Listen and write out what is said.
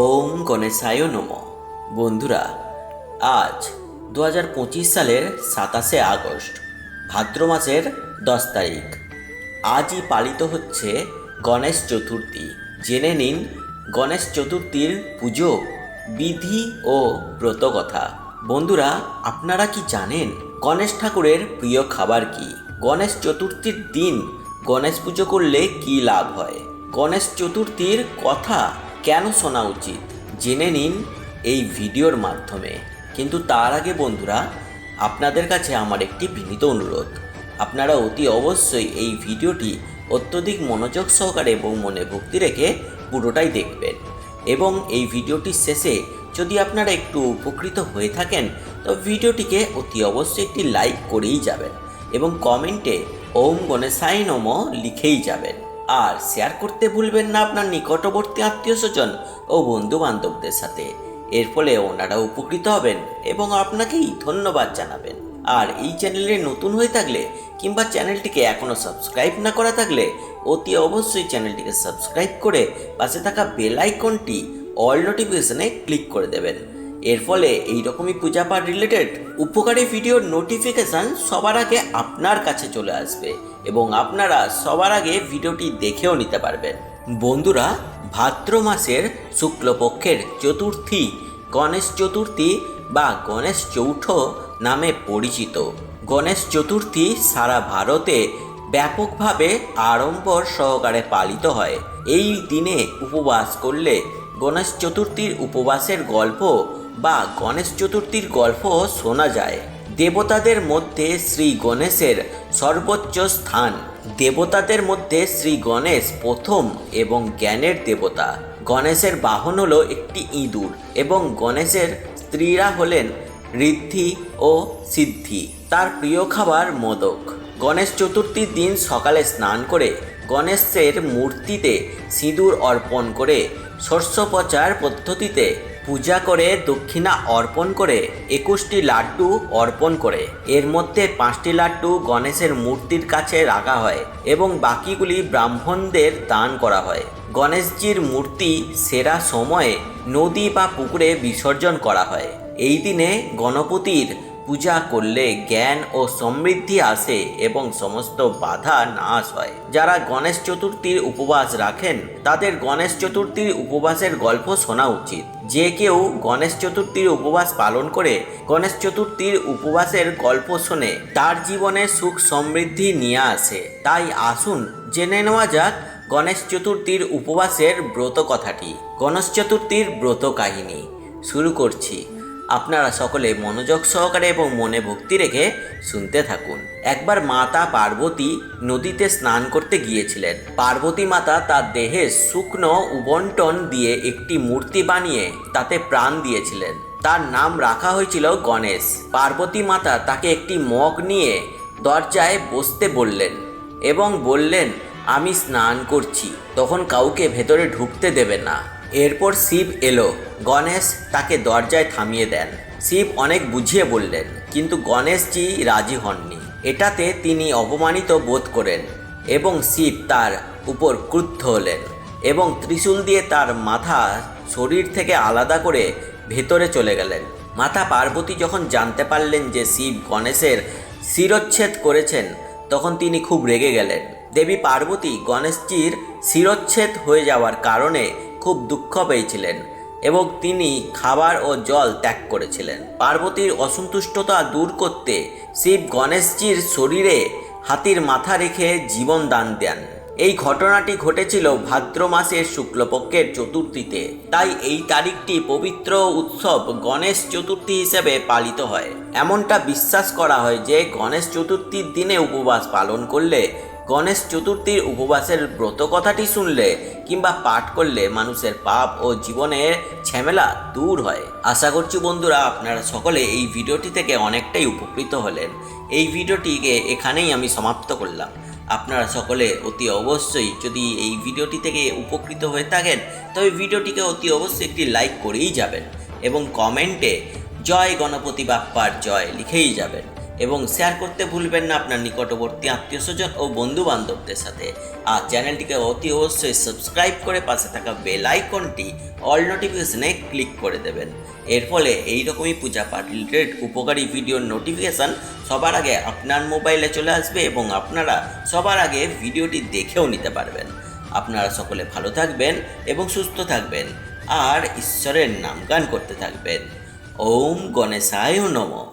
ওম গণেশায় নম। বন্ধুরা, আজ দু হাজার পঁচিশ সালের সাতাশে আগস্ট, ভাদ্র মাসের দশ তারিখ। আজই পালিত হচ্ছে গণেশ চতুর্থী। জেনে নিন গণেশ চতুর্থীর পুজো, বিধি ও ব্রতকথা। বন্ধুরা, আপনারা কি জানেন গণেশ ঠাকুরের প্রিয় খাবার কি? গণেশ চতুর্থীর দিন গণেশ পুজো করলে কি লাভ হয়? গণেশ চতুর্থীর কথা কেন শোনা উচিত? জেনে নিন এই ভিডিওর মাধ্যমে। কিন্তু তার আগে বন্ধুরা, আপনাদের কাছে আমার একটি বিনীত অনুরোধ। আপনারা অতি অবশ্যই এই ভিডিওটি অত্যধিক মনোযোগ সহকারে এবং মনে ভক্তি রেখে পুরোটাই দেখবেন। এবং এই ভিডিওটির শেষে যদি আপনারা একটু উপকৃত হয়ে থাকেন, তো ভিডিওটিকে অতি অবশ্যই একটি লাইক করেই যাবেন এবং কমেন্টে ওম গণেশাই নম লিখেই যাবেন। আর শেয়ার করতে ভুলবেন না আপনার নিকটবর্তী আত্মীয় স্বজন ও বন্ধু বান্ধবদের সাথে। এর ফলে ওনারা উপকৃত হবেন এবং আপনাকেই ধন্যবাদ জানাবেন। আর এই চ্যানেলে নতুন হয়ে থাকলে কিংবা চ্যানেলটিকে এখনও সাবস্ক্রাইব না করা থাকলে অতি অবশ্যই চ্যানেলটিকে সাবস্ক্রাইব করে পাশে থাকা বেল আইকনটি অল নোটিফিকেশনে ক্লিক করে দেবেন। এর ফলে এই রকমই পূজা পাঠ রিলেটেড উপকারী ভিডিওর নোটিফিকেশান সবার আগে আপনার কাছে চলে আসবে এবং আপনারা সবার আগে ভিডিওটি দেখেও নিতে পারবেন। বন্ধুরা, ভাদ্র মাসের শুক্লপক্ষের চতুর্থী, গণেশ চতুর্থী বা গণেশ চৌঠ নামে পরিচিত। গণেশ চতুর্থী সারা ভারতে ব্যাপকভাবে আড়ম্বর সহকারে পালিত হয়। এই দিনে উপবাস করলে গণেশ চতুর্থীর উপবাসের গল্প বা গণেশ চতুর্থীর গল্প শোনা যায়। দেবতাদের মধ্যে শ্রী গণেশের সর্বোচ্চ স্থান। দেবতাদের মধ্যে শ্রী গণেশ প্রথম এবং জ্ঞানের দেবতা। গণেশের বাহন হলো একটি ইঁদুর এবং গণেশের স্ত্রীরা হলেন ঋদ্ধি ও সিদ্ধি, তার প্রিয় খাবার মোদক। গণেশ চতুর্থীর দিন সকালে স্নান করে গণেশের মূর্তিতে সিঁদুর অর্পণ করে শস্য পচার পদ্ধতিতে পূজা করে দক্ষিণা অর্পণ করে, একুশটি লাড্ডু অর্পণ করে। এর মধ্যে পাঁচটি লাড্ডু গণেশের মূর্তির কাছে রাখা হয় এবং বাকিগুলি ব্রাহ্মণদের দান করা হয়। গণেশজির মূর্তি সেরা সময়ে নদী বা পুকুরে বিসর্জন করা হয়। এই দিনে গণপতির পূজা করলে জ্ঞান ও সমৃদ্ধি আসে এবং সমস্ত বাধা নাশ হয়। যারা গণেশ চতুর্থীর উপবাস রাখেন, তাদের গণেশ চতুর্থীর উপবাসের গল্প শোনা উচিত। যে কেউ গণেশ চতুর্থীর উপবাস পালন করে, গণেশ চতুর্থীর উপবাসের গল্প শুনে, তার জীবনে সুখ সমৃদ্ধি নিয়ে আসে। তাই আসুন, জেনে নেওয়া যাক গণেশ চতুর্থীর উপবাসের ব্রত কথাটি গণেশ চতুর্থীর ব্রত কাহিনী শুরু করছি। আপনারা সকলে মনোযোগ সহকারে এবং মনে ভক্তি রেখে শুনতে থাকুন। একবার মাতা পার্বতী নদীতে স্নান করতে গিয়েছিলেন। পার্বতী মাতা তার দেহে শুকনো উবন্টন দিয়ে একটি মূর্তি বানিয়ে তাতে প্রাণ দিয়েছিলেন। তার নাম রাখা হয়েছিল গণেশ। পার্বতী মাতা তাকে একটি মগ নিয়ে দরজায় বসতে বললেন এবং বললেন, আমি স্নান করছি। তখন কাউকে ভেতরে ঢুকতে দেবে না। এরপর শিব এলো। গণেশ তাকে দরজায় থামিয়ে দেন। শিব অনেক বুঝিয়ে বললেন, কিন্তু গণেশজি রাজি হননি। এটাতে তিনি অপমানিত বোধ করেন এবং শিব তার উপর ক্রুদ্ধ হলেন এবং ত্রিশূল দিয়ে তার মাথা শরীর থেকে আলাদা করে ভেতরে চলে গেলেন। মাতা পার্বতী যখন জানতে পারলেন যে শিব গণেশের শিরচ্ছেদ করেছেন, তখন তিনি খুব রেগে গেলেন। দেবী পার্বতী গণেশজির শিরচ্ছেদ হয়ে যাওয়ার কারণে খুব দুঃখ পেয়েছিলেন এবং তিনি খাবার ও জল ত্যাগ করেছিলেন। পার্বতীর অসন্তুষ্টতা দূর করতে শিব গণেশজির শরীরে হাতির মাথা রেখে জীবন দান দেন। এই ঘটনাটি ঘটেছিল ভাদ্র মাসের শুক্লপক্ষের চতুর্থীতে। তাই এই তারিখটি পবিত্র উৎসব গণেশ চতুর্থী হিসেবে পালিত হয়। এমনটা বিশ্বাস করা হয় যে গণেশ চতুর্থীর দিনে উপবাস পালন করলে গণেশ চতুর্থীর উপবাসের ব্রত কথাটি শুনলে কিংবা পাঠ করলে মানুষের পাপ ও জীবনের ঝামেলা দূর হয়। আশা করছি বন্ধুরা আপনারা সকলে এই ভিডিওটি থেকে অনেকটাই উপকৃত হলেন। এই ভিডিওটিকে এখানেই আমি সমাপ্ত করলাম। আপনারা সকলে অতি অবশ্যই যদি এই ভিডিওটি থেকে উপকৃত হয়ে থাকেন, তবে ভিডিওটিকে অতি অবশ্যই একটি লাইক করেই যাবেন এবং কমেন্টে জয় গণপতি বাপ্পার জয় লিখেই যাবেন। এবং শেয়ার করতে ভুলবেন না আপনার নিকটবর্তী আত্মীয় স্বজন ও বন্ধু বান্ধবদের সাথে। আর চ্যানেলটিকে অতি অবশ্যই সাবস্ক্রাইব করে পাশে থাকা বেল আইকনটি অল নোটিফিকেশনে ক্লিক করে দেবেন। এর ফলে এই রকমই পূজা পাঠ রিলেটেড উপকারী ভিডিওর নোটিফিকেশান সবার আগে আপনার মোবাইলে চলে আসবে এবং আপনারা সবার আগে ভিডিওটি দেখেও নিতে পারবেন। আপনারা সকলে ভালো থাকবেন এবং সুস্থ থাকবেন। আর ঈশ্বরের নাম গান করতে থাকবেন। ওম গণেশায় নমঃ।